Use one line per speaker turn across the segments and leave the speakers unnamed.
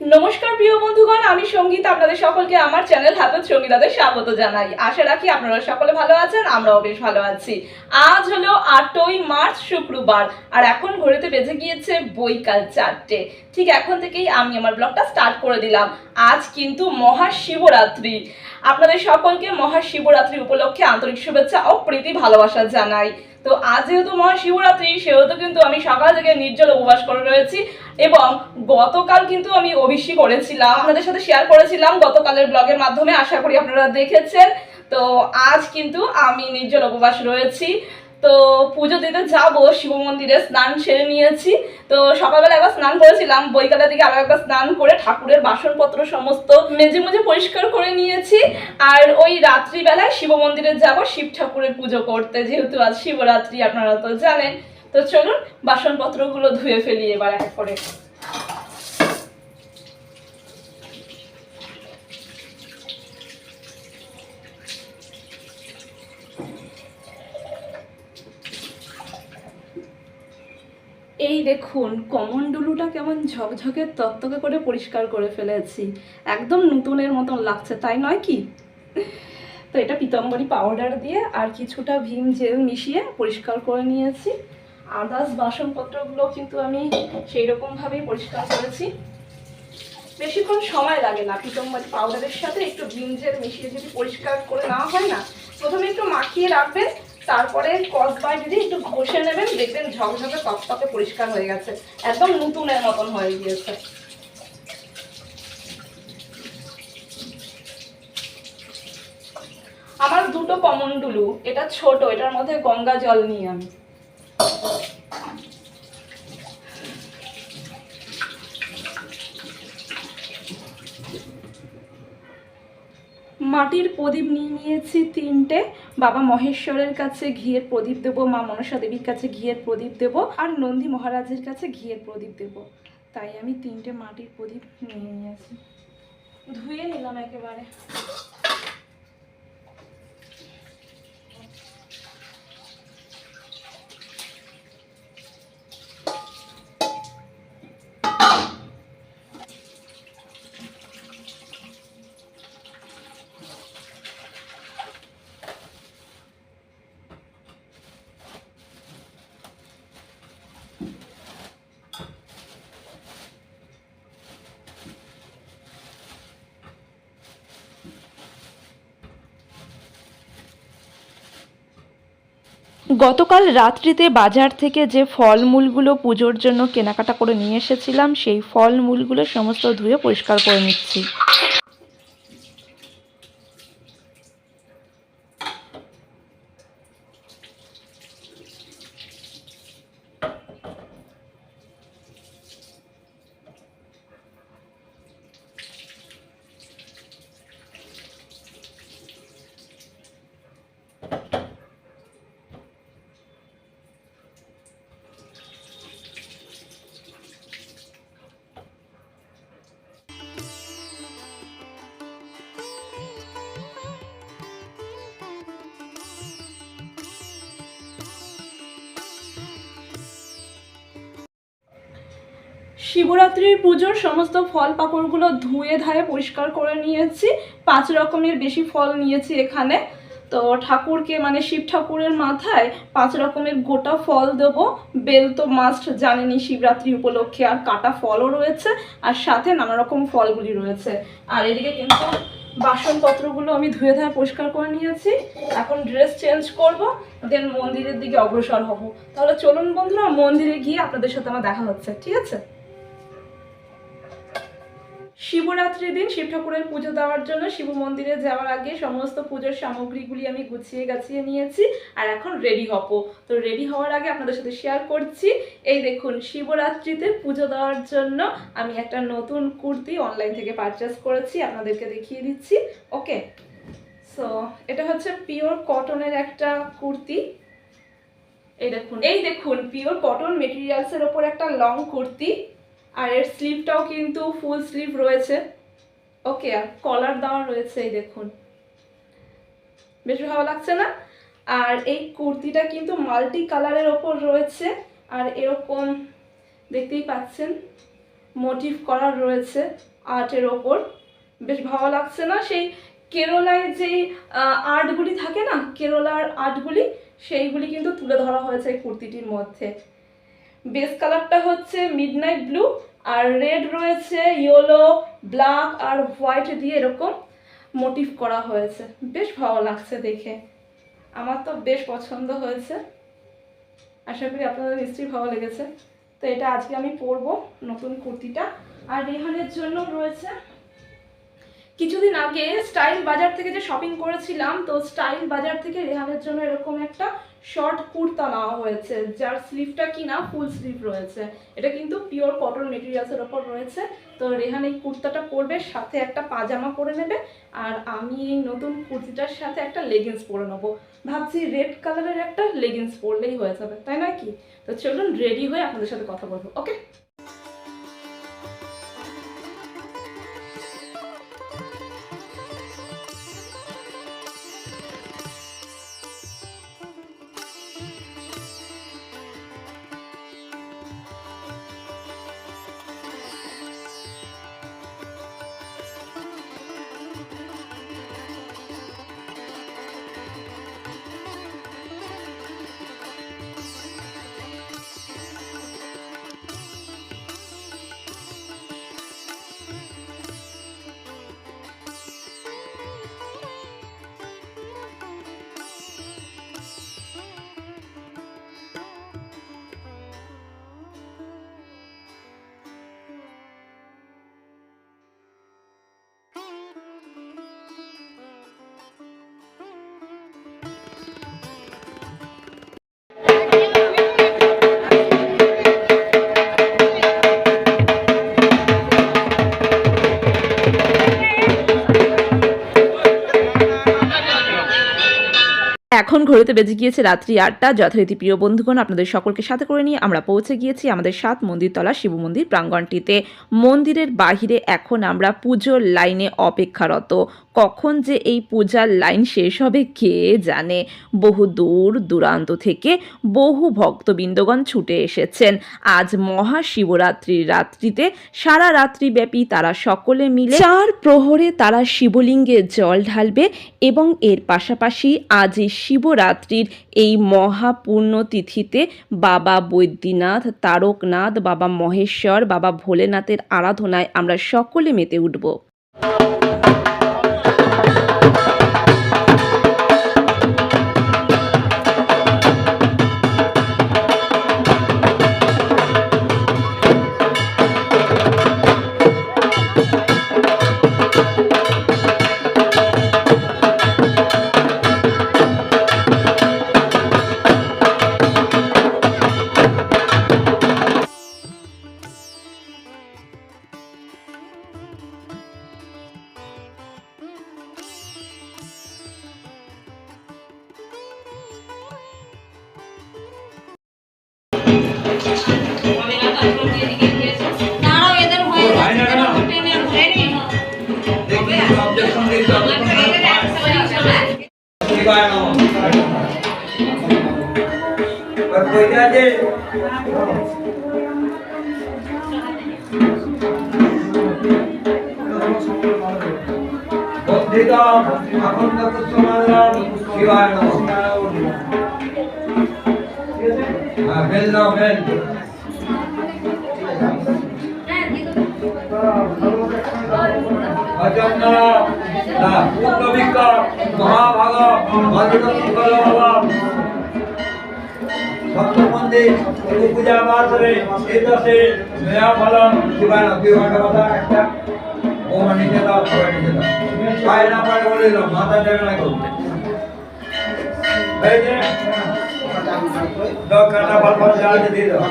নমস্কার প্রিয় বন্ধুগণ, আমি সংগীত। আপনাদের সকলকে আমার চ্যানেল হাতত সঙ্গীতাতে স্বাগত জানাই। আশা রাখি আপনারা সকলে ভালো আছেন, আমরাও বেশ ভালো আছি। আজ হলো আটই মার্চ, শুক্রবার, আর এখন ঘড়িতে বেজে গিয়েছে বৈকাল চারটে। ঠিক এখন থেকেই আমি আমার ব্লগটা স্টার্ট করে দিলাম। আজ কিন্তু মহাশিবরাত্রি। আপনাদের সকলকে মহাশিবরাত্রি উপলক্ষে আন্তরিক শুভেচ্ছা ও প্রীতি ভালোবাসা জানাই। তো আজ যেহেতু মহাশিবরাত্রি, সেহেতু কিন্তু আমি সকাল থেকে নির্জল উপবাস করে রয়েছি এবং গতকাল কিন্তু আমি অভিষি করেছিলাম। আপনাদের সাথে শেয়ার করেছিলাম গতকালের ব্লগের মাধ্যমে, আশা করি আপনারা দেখেছেন। তো আজ কিন্তু আমি নির্জল উপবাস রয়েছি। তো পুজো দিতে যাব, শিব মন্দিরে স্নান সেরে নিয়েছি। তো সকালবেলা একবার স্নান করেছিলাম বইকালা দিকে আরও একবার স্নান করে ঠাকুরের বাসনপত্র সমস্ত মেঝে মেজে পরিষ্কার করে নিয়েছি। আর ওই রাত্রিবেলায় শিব মন্দিরে যাব, শিব ঠাকুরের পুজো করতে, যেহেতু আজ শিবরাত্রি, আপনারা তো জানেন। তো চলুন, বাসনপত্রগুলো ধুয়ে ফেলি এবার এক করে এই দেখুন কমন্ডলুটা কেমন ঝকঝকে তকতকে করে পরিষ্কার করে ফেলেছি। একদম নতুনের মতন লাগছে, তাই নয় কি? তো এটা পিতম্বরী পাউডার দিয়ে আর কিছুটা ভীম জেল মিশিয়ে পরিষ্কার করে নিয়েছি। আদার্স বাসনপত্রগুলো কিন্তু আমি সেই রকমভাবেই পরিষ্কার করেছি। বেশিক্ষণ সময় লাগে না পিতম্বরী পাউডারের সাথে, একটু ভীম জেল মিশিয়ে যদি পরিষ্কার করে নেওয়া হয় না, প্রথমে একটু মাখিয়ে রাখবেন তারপরে কসবাই যদি একটু ঘষে নেবেন, দেখবেন ঝকঝকে তপতপে পরিষ্কার হয়ে গেছে। একদম নতুনের মতন হয়ে গিয়েছে। আমার দুটো কমন্ডুলু এটা ছোট, এটার মধ্যে গঙ্গা জল নিয়ে আমি। মাটির প্রদীপ নিয়ে নিয়েছি তিনটে। বাবা মহেশ্বরের কাছে ঘিয়ের প্রদীপ দেব, মা মনসা দেবীর কাছে ঘিয়ের প্রদীপ দেব, আর নন্দী মহারাজের কাছে ঘিয়ের প্রদীপ দেব। তাই আমি তিনটে মাটির প্রদীপ নিয়ে নিয়েছি। ধুয়ে নিলাম একেবারে।
গতকাল রাত্রিতে বাজার থেকে যে ফলমূলগুলো পুজোর জন্য কেনাকাটা করে নিয়ে এসেছিলাম, সেই ফলমূলগুলো সমস্ত ধুয়ে পরিষ্কার করে নিচ্ছি।
শিবরাত্রির পুজোর সমস্ত ফল পাকড়গুলো ধুয়ে ধায়ে পরিষ্কার করে নিয়েছি। পাঁচ রকমের বেশি ফল নিয়েছি এখানে। তো ঠাকুরকে মানে শিব ঠাকুরের মাথায় পাঁচ রকমের গোটা ফল দেব। বেল তো মাস্ট জানেনি শিবরাত্রি উপলক্ষে আর কাটা ফলও রয়েছে আর সাথে নানা রকম ফলগুলি রয়েছে। আর এদিকে কিন্তু বাসনপত্রগুলো আমি ধুয়ে ধায়ে পরিষ্কার করে নিয়েছি। এখন ড্রেস চেঞ্জ করব দেন মন্দিরের দিকে অগ্রসর হব। তাহলে চলুন বন্ধুরা, মন্দিরে গিয়ে আপনাদের সাথে আমার দেখা হচ্ছে, ঠিক আছে? শিবরাত্রির দিন শিব ঠাকুরের পুজো দেওয়ার জন্য শিব মন্দিরে যাওয়ার আগে সমস্ত পুজোর সামগ্রীগুলি আমি গুছিয়ে গাছিয়ে নিয়েছি আর এখন রেডি হব। তো রেডি হওয়ার আগে আপনাদের সাথে শেয়ার করছি। এই দেখুন, শিবরাত্রিতে পুজো দেওয়ার জন্য আমি একটা নতুন কুর্তি অনলাইন থেকে পারচেস করেছি, আপনাদেরকে দেখিয়ে দিচ্ছি। ওকে সো এটা হচ্ছে পিওর কটনের একটা কুর্তি। এই দেখুন এই দেখুন পিওর কটন মেটেরিয়ালসের ওপর একটা লং কুর্তি। আর এর স্লিভটাও কিন্তু ফুল স্লিভ রয়েছে। ওকে আর কলার দেওয়া রয়েছে, এই দেখুন। বেশ ভালো লাগছে না? আর এই কুর্তিটা কিন্তু মাল্টি কালারের ওপর রয়েছে, আর এরকম দেখতেই পাচ্ছেন মোটিভ করা রয়েছে আর্টের ওপর। বেশ ভালো লাগছে না? সেই কেরলায় যে আর্টগুলি থাকে না, কেরলার আর্টগুলি সেইগুলি কিন্তু তুলে ধরা হয়েছে এই কুর্তিটির মধ্যে। বেস কালারটা হচ্ছে মিডনাইট ব্লু আর রেড রয়েছে ইয়েলো, ব্ল্যাক আর হোয়াইট দিয়ে এরকম মোটিভ করা হয়েছে। বেশ ভালো লাগছে দেখে। আমার তো বেশ পছন্দ হয়েছে। আশা করি আপনাদের নিশ্চয়ই ভালো লেগেছে। তো এটা আজকে আমি পরবো নতুন কুর্তিটা। আর রেহানের জন্য রয়েছে কিছুদিন আগে স্টাইল বাজার থেকে যে শপিং করেছিলাম, তো স্টাইল বাজার থেকে রেহানের জন্য এরকম একটা শর্ট কুর্তা নেওয়া হয়েছে, যার স্লিভটা কিনা ফুল স্লিভ রয়েছে। এটা কিন্তু পিওর কটন মেটেরিয়ালসের ওপর রয়েছে। তো রেহান এই কুর্তাটা পরবে, সাথে একটা পাজামা পরে নেবে, আর আমি এই নতুন কুর্তিটার সাথে একটা লেগিংস পরে নেব। ভাবছি রেড কালারের একটা লেগিংস পরলেই হয়ে যাবে, তাই না কি? তো চলুন রেডি হয়ে আপনাদের সাথে কথা বলব ওকে
ঘড়িতে বেজে গিয়েছে রাত্রি আটটা। যথারীতি প্রিয় বন্ধুগণ, আপনাদের সকলকে সাথে করে নিয়ে আমরা পৌঁছে গিয়েছি আমাদের সাত মন্দিরতলা শিব মন্দির প্রাঙ্গণটিতে মন্দিরের বাহিরে এখন আমরা পুজোর লাইনে অপেক্ষারত। কখন যে এই পূজার লাইন শেষ হবে কে জানে? বহু দূর দূরান্ত থেকে বহু ভক্তবৃন্দগণ ছুটে এসেছেন। আজ মহাশিবরাত্রির রাত্রিতে সারা রাত্রিব্যাপী তারা সকলে মিলে চার প্রহরে তারা শিবলিঙ্গে জল ঢালবে এবং এর পাশাপাশি আজ এই শিবরাত্রির এই মহাপূর্ণ তিথিতে বাবা বৈদ্যনাথ, তারকনাথ, বাবা মহেশ্বর, বাবা ভোলেনাথের আরাধনায় আমরা সকলে মেতে উঠব।
বদ্ধিত অখণ্ড পুষ্পমাল্যম শিবায় নমঃ। হ্যাঁ, বেল দাও, বেল। মহাভাগ অধিকল সপ্তমন্দির শিব পূজা মাসরে এদশে নয়া ফল শিবায় একটা ও নিচে দাও সবাই নিচে দাও। পায়ে না পারে বলে দিল মাথা দেবে না কেউ এই যে, দাও কাটা ফল ফল জাল দিয়ে দাও।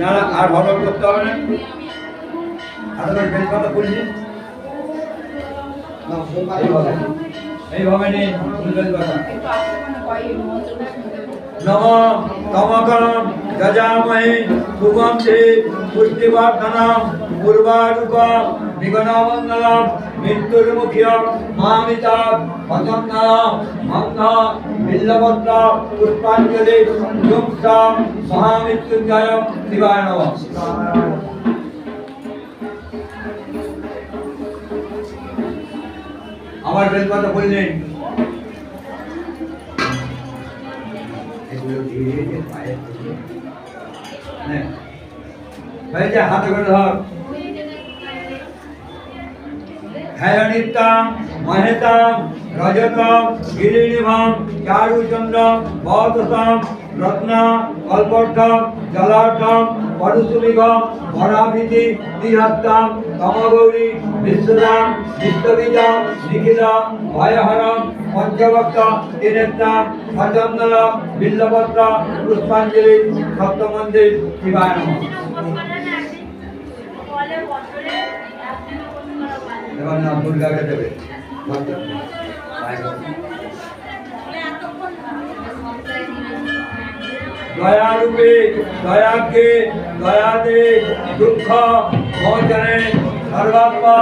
না আর ভালো করতে হবে না। হাতে বেশ কথা বলছি এইভাবে এইভাবে নিন নম তমকরম গজামহে সুগন্ধে পুষ্টিবর্ধনম পূর্বারুকম নিগণমঙ্গলম মৃত্যুর্মুখীয় মামিতা পতন্নম মঙ্গ বিল্লপত্র পুষ্পাঞ্জলি যুক্তা মহামৃত্যুঞ্জয় শিবায় নমঃ আমার বেলপাতা বললেন এগুলো দিয়ে দিয়ে পায়ে তুলে। নে। হয়েছে হাতে করে ধর হ্যাঁ নিত্যম মহেতম রজতম গিরিনিভম চারুচন্দ্রম বদতম রত্ন কল্পর্থম জলার্থম পরশুমিঘম পরাভীতি দ্বিহত্তম তমগৌরী বিশ্বদাম বিশ্ববীজম নিখিলম ভয়হরম পঞ্চভক্ত ত্রিনেত্রম সচন্দন বিল্লপত্র পুষ্পাঞ্জলি সপ্তমন্দির শিবায় নমঃ। এবার নাম দুর্গাকে দেবে। দয়ারূপে, দয়াকে, দয়াতে দুঃখ মোচনে সর্বাত্মা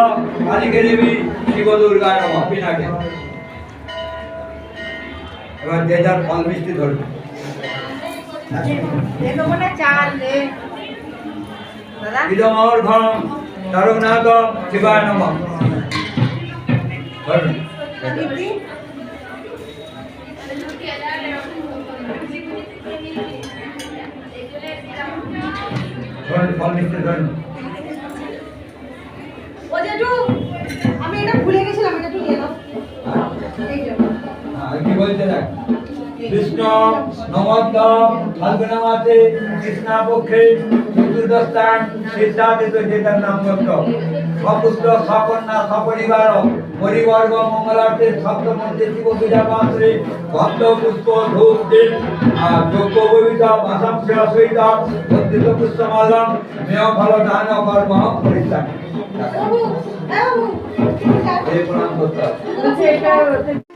কালীকে দেবী শিব দুর্গায় নমঃ। পিনাকে। এবার যে যার ফল মিষ্টি ধরবে। শিবায় নমঃ। ধরুন, ফল মিষ্টি ধরুন
ও জেঠু আমি এটা ভুলে গেছিলাম এটা একটু নিয়ে নাও এই যে
বলতে দেখ কৃষ্ণ নমদ্দ ফাল্গুনা মাসে কৃষ্ণা পক্ষে চতুর্দস্থান সিদ্ধাদিত যেটার নাম দত্ত সপুত্র সপন্না সপরিবার পরিবর্গ মঙ্গলার্থে সপ্তমধ্যে শিব পূজা পাত্রে গন্ধ পুষ্প ধূপ আর যোগ্য ববিতা ভাষাম সেবা সহিত বর্ধিত পুষ্পমালম মেয় ফল দান কর্ম পরিত্যাগ প্রণাম করতে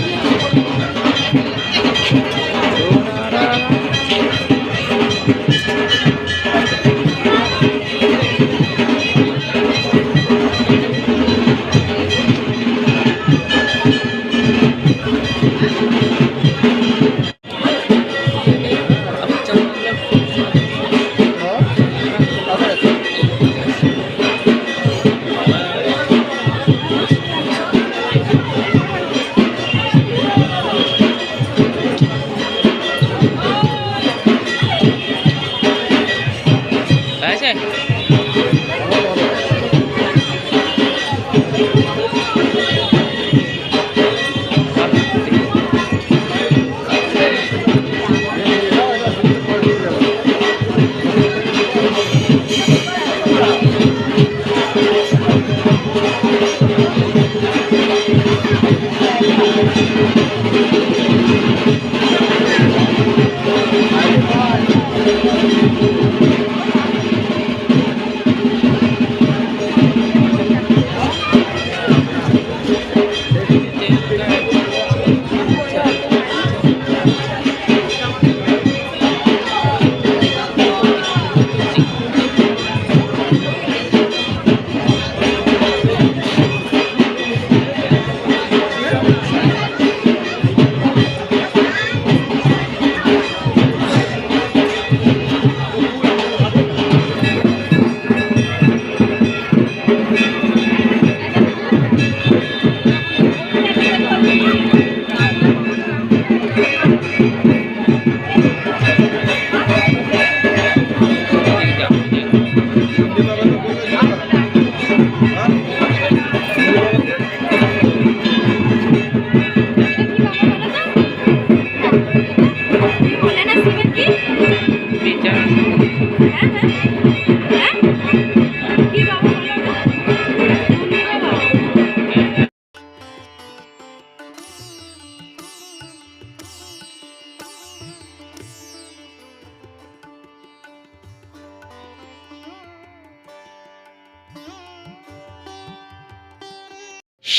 Thank
you.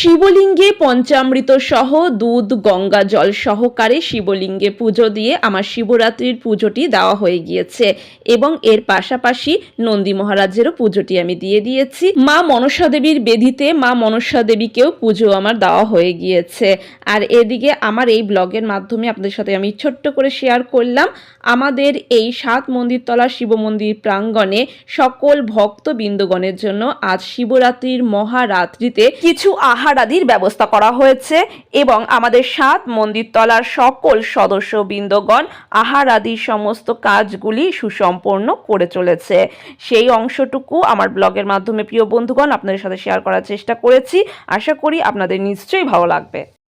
শিবলিঙ্গে পঞ্চামৃত সহ দুধ, গঙ্গা জল সহকারে শিবলিঙ্গে পুজো দিয়ে আমার শিবরাত্রির পুজোটি দেওয়া হয়ে গিয়েছে এবং এর পাশাপাশি নন্দী মহারাজেরও পুজোটি আমি দিয়ে দিয়েছি। মা মনসা দেবীর বেদিতে মা মনসা দেবীকেও পুজো আমার দেওয়া হয়ে গিয়েছে। আর এদিকে আমার এই ব্লগের মাধ্যমে আপনাদের সাথে আমি ছোট্ট করে শেয়ার করলাম, আমাদের এই সাত মন্দিরতলা শিব মন্দির প্রাঙ্গণে সকল ভক্ত ভক্তবৃন্দগণের জন্য আজ শিবরাত্রির মহারাত্রিতে কিছু আহার আদির ব্যবস্থা করা হয়েছে এবং আমাদের সাত মন্দির তলার সকল সদস্যবৃন্দগণ আহার আদি সমস্ত কাজগুলি সুসম্পন্ন করে চলেছে। সেই অংশটুকু আমার ব্লগের মাধ্যমে প্রিয় বন্ধুগণ আপনাদের সাথে শেয়ার করার চেষ্টা করেছি। আশা করি আপনাদের নিশ্চয়ই ভালো লাগবে।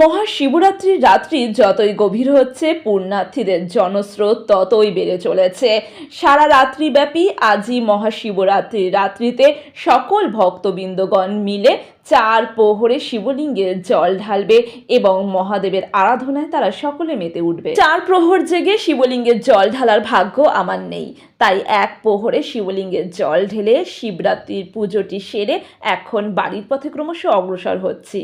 মহাশিবরাত্রির রাত্রি যতই গভীর হচ্ছে পুণ্যার্থীদের জনস্রোত ততই বেড়ে চলেছে। সারা রাত্রিব্যাপী আজই মহাশিবরাত্রির রাত্রিতে সকল ভক্তবৃন্দগণ মিলে চার প্রহরে শিবলিঙ্গে জল ঢালবে এবং মহাদেবের আরাধনায় তারা সকলে মেতে উঠবে। চার প্রহর জেগে শিবলিঙ্গের জল ঢালার ভাগ্য আমার নেই। তাই এক প্রহরে শিবলিঙ্গের জল ঢেলে শিবরাত্রির পুজোটি সেরে এখন বাড়ির পথে ক্রমশ অগ্রসর হচ্ছি।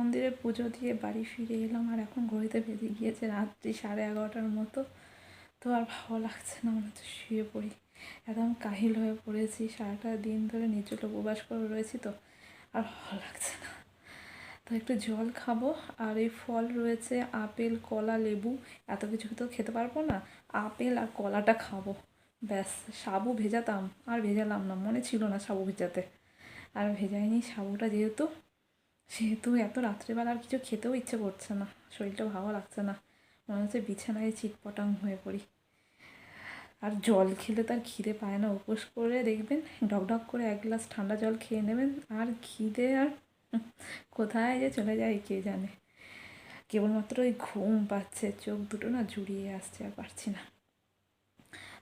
মন্দিরে পুজো দিয়ে বাড়ি ফিরে এলাম আর এখন ঘড়িতে বেজে গিয়েছে রাত্রি সাড়ে এগারোটার মতো। তো আর ভালো লাগছে না, মনে হচ্ছে শুয়ে পড়ি। একদম কাহিল হয়ে পড়েছি, সারাটা দিন ধরে নিচুলো উপবাস করে রয়েছি তো, আর ভালো লাগছে না। তো একটু জল খাব, আর এই ফল রয়েছে আপেল, কলা, লেবু, এত কিছু তো খেতে পারব না। আপেল আর কলাটা খাব, ব্যাস, সাবু ভেজাতাম, আর ভেজালাম না, মনে ছিল না সাবু ভেজাতে। আর ভেজাইনি সাবুটা যেহেতু সেহেতু এত রাত্রেবেলা আর কিছু খেতেও ইচ্ছে করছে না, শরীরটা ভালো লাগছে না, মনে হচ্ছে বিছানায় চিটপটাং হয়ে পড়ি। আর জল খেলে তার খিদে পায় না, উপোস করে দেখবেন ডক করে এক গ্লাস ঠান্ডা জল খেয়ে নেবেন, আর খিদে আর কোথায় যে চলে যায় কে জানে। কেবলমাত্র ওই ঘুম পাচ্ছে, চোখ দুটো না জুড়িয়ে আসছে, আর পারছি না।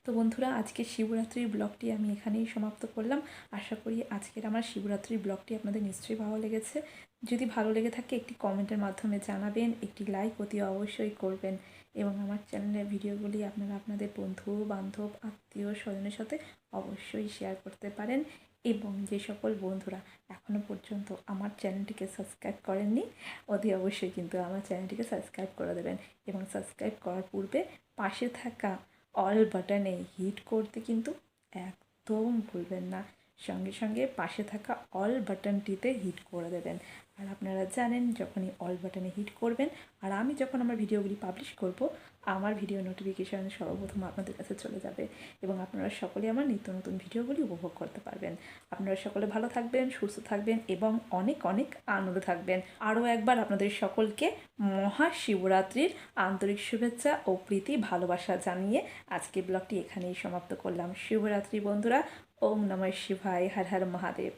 তো বন্ধুরা আজকে শিবরাত্রির ব্লগটি আমি এখানেই সমাপ্ত করলাম। আশা করি আজকের আমার শিবরাত্রির ব্লগটি আপনাদের নিশ্চয়ই ভালো লেগেছে। যদি ভালো লেগে থাকে, একটি কমেন্টের মাধ্যমে জানাবেন, একটি লাইক অতি অবশ্যই করবেন এবং আমার চ্যানেলের ভিডিওগুলি আপনারা আপনাদের বন্ধু, বান্ধব, আত্মীয়, স্বজনের সাথে অবশ্যই শেয়ার করতে পারেন। এবং যে সকল বন্ধুরা এখনও পর্যন্ত আমার চ্যানেলটিকে সাবস্ক্রাইব করেননি, অতি অবশ্যই কিন্তু আমার চ্যানেলটিকে সাবস্ক্রাইব করে দেবেন। এবং সাবস্ক্রাইব করার পূর্বে পাশে থাকা অল বাটনে হিট করতে কিন্তু একদম ভুলবেন না। সঙ্গে সঙ্গে পাশে থাকা অল বাটনটিতে হিট করে দেবেন। আর আপনারা জানেন যখনই অল বাটনে হিট করবেন, আর আমি যখন আমার ভিডিওগুলি পাবলিশ করব আমার ভিডিও নোটিফিকেশান সর্বপ্রথম আপনাদের কাছে চলে যাবে এবং আপনারা সকলে আমার নিত্য নতুন ভিডিওগুলি উপভোগ করতে পারবেন। আপনারা সকলে ভালো থাকবেন, সুস্থ থাকবেন এবং অনেক অনেক আনন্দ থাকবেন। আরও একবার আপনাদের সকলকে মহাশিবরাত্রির আন্তরিক শুভেচ্ছা ও প্রীতি ভালোবাসা জানিয়ে আজকে ব্লগটি এখানেই সমাপ্ত করলাম। শিবরাত্রি বন্ধুরা, ওম নমঃ শিবায়, হর হর মহাদেব।